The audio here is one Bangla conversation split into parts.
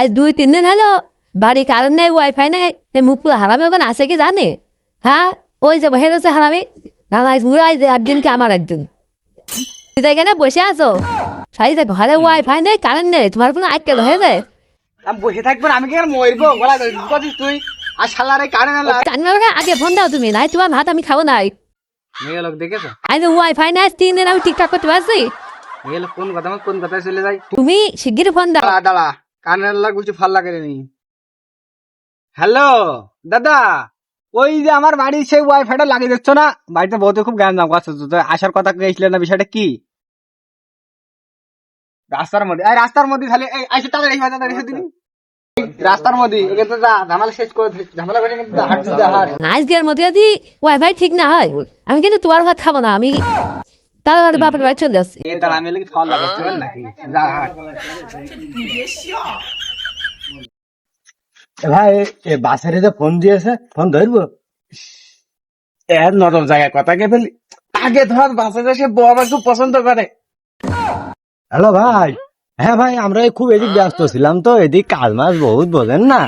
আজ দুই তিন দিন হলো বাড়ি কারেন্ট নেই ওয়াইফাই নেই মুখ পুরো হারামি ওখানে আছে কি জানে? হ্যাঁ? ওই যে বহে রয়েছে হারামি। না না উড়াই যে একদিন কি আমার একদিন। তুই এখানে বসে আছো? সাই যে ঘরে ওয়াইফাই নেই কারেন্ট নেই তোমার কোনো আটকে হয়ে যায়? আমি বসে থাকব আমি কি মরবো? তুই? আর শালারে কারে না আগে ফোন দাও তুমি নাই তোমার ভাত আমি খাব নাই। মেয়ে লোক দেখেছ? আজ ওয়াইফাই নাই তিন দিন আমি টিকটক করতে পারছি। মেয়ে লোক কোন কথা কোন কথায় চলে যায়? তুমি শিগগির ফোন দাও। দাঁড়া। কানের লাগ বলছি ভালো লাগে নি। হ্যালো, দাদা, ওই যে আমার বাড়ির সেই ওয়াইফাইটা লাগিয়ে না? বাড়িতে খুব দাম আসার কথা না, বিষয়টা কি? রাস্তার মধ্যে, এই রাস্তার মধ্যে তাহলে এই এসে রাস্তার মধ্যে ঝামেলা শেষ করে ঝামেলা করে কিন্তু মধ্যে যদি ওয়াইফাই ঠিক না হয়। আমি কিন্তু তোমার ভাত খাব না, আমি তাড়াতাড়ি বাপের বাড়ি চলে যাচ্ছি। এ তার আমি লাগি ফল লাগাচ্ছি নাকি? যা হাট ভাই এ বাসের যে ফোন দিয়েছে ফোন ধরবো? এর নরম জায়গায় কথা কে ফেলি আগে ধর বাসে যে সে বউ খুব পছন্দ করে। হ্যালো ভাই। হ্যাঁ ভাই আমরা খুব এদিক ব্যস্ত ছিলাম তো এদিক কাজ মাছ বহুত বোঝেন না?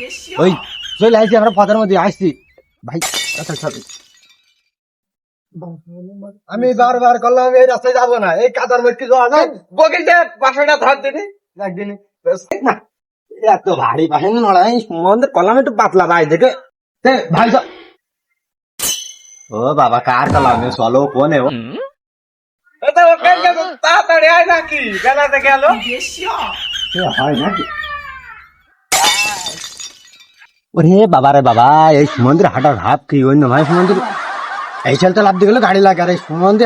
ওই চলে আসছি আমরা পথের মধ্যে আসছি। ভাই আচ্ছা, আচ্ছা। আমি বারবার করলাম এই রাস্তায় যাব না এই কাদার মধ্যে যাওয়া যায়। বাসাটা ধর দিনি। একদিন না এত ভারী পাশেন নড়াই মন্দির কলাম একটু পাতলা ভাই দেখে। ভাই ও বাবা কার কলামে? চলো কোনে ও? তাড়াতাড়ি আয় নাকি বেলাতে গেল। হয় নাকি? ওরে বাবা রে বাবা এই সুমন্দির হাঁটার ভাব কি অন্য ভাই সুমন্দির? এই চালটা লাভ দিয়ে গেলে গাড়ি লাগে। আর এই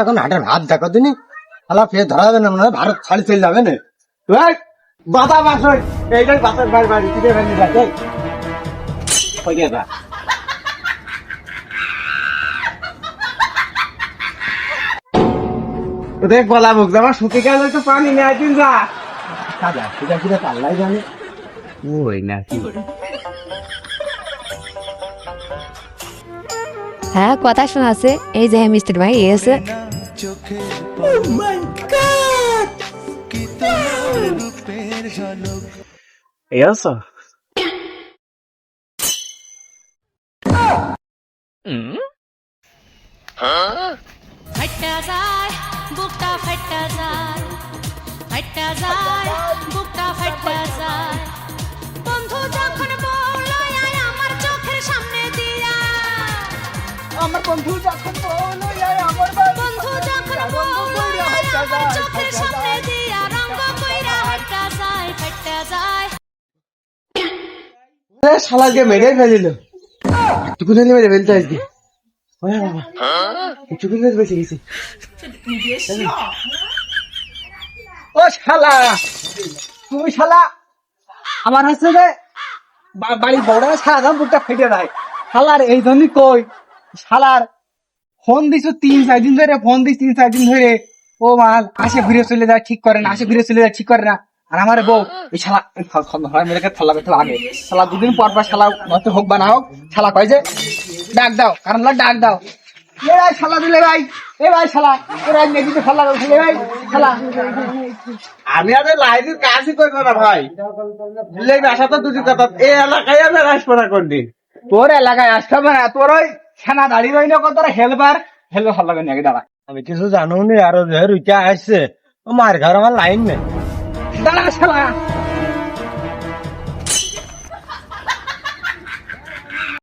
এখন হাঁটার ভাব দেখো দিনি। আলা ফের ধরা যাবে না, মনে ভারত ছাড়ি চলে যাবে না। বাবা বাসন এইটাই বাসের বাড়ি বাড়ি তুই ভেঙে যাচ্ছে দেখ বলা মুখ আমার শুকে গেল পানি নিয়ে আসিন যা। কাজা কিরা কিরা পাল্লাই জানে। ওই নাকি। হ্যাঁ কথা শোনাছে এই যে মিস্ত্রি ভাই এসে আছো। ফাইটা যায় বুকটা ফাইটা যায়। ফাইটা যায় বুকটা যায়। বন্ধু যখন আমার বন্ধু যখন আমার বন্ধু যখন আয় আমার চোখের সামনে দিয়া রঙ্গ কইরা ফাইটা যায় যায়। শালাকে মেরে ফেলিল। মেরে ফেলতে আজকে ওরে বাবা। বেঁচে গেছি। ও শালা! তুই শালা! আমার হচ্ছে যে বাড়ির বড় সারা দাম বুকটা ফেটে দেয়। শালার এই জন্যই কই? শালার, ফোন দিছো তিন, চার দিন ধরে, ফোন দিস তিন, চার দিন ধরে। ও মাল, আসে ঘুরে চলে যায়, ঠিক করে না, আসে ঘুরে চলে যায়, ঠিক করে না। আর আমার বউ, এই শালা মেরে থালা করতে আগে। শালা, দুদিন পর পর শালা হয়তো হোক বা না হোক, শালা কয় যে, ডাক দাও, কারণ ডাক দাও। এ ভাই, শালা দিলে ভাই, এ ভাই, শালা ভাই মেদিতে শালা দিলে ভাই, শালা। আমি আরে লাইনের কাজই করব না ভাই। আসা তো দুটি কথা এই এলাকায় আমি আসব না তোর এলাকায় আসতে হবে না, তোর ওই সেনা দাঁড়িয়ে রইল কত হেলবার হেলবার ভালো লাগে নাকি দাঁড়া। আমি কিছু জানো নি আর যে রুইটা আসছে মার ঘর আমার লাইন নেই। দাঁড়া শালা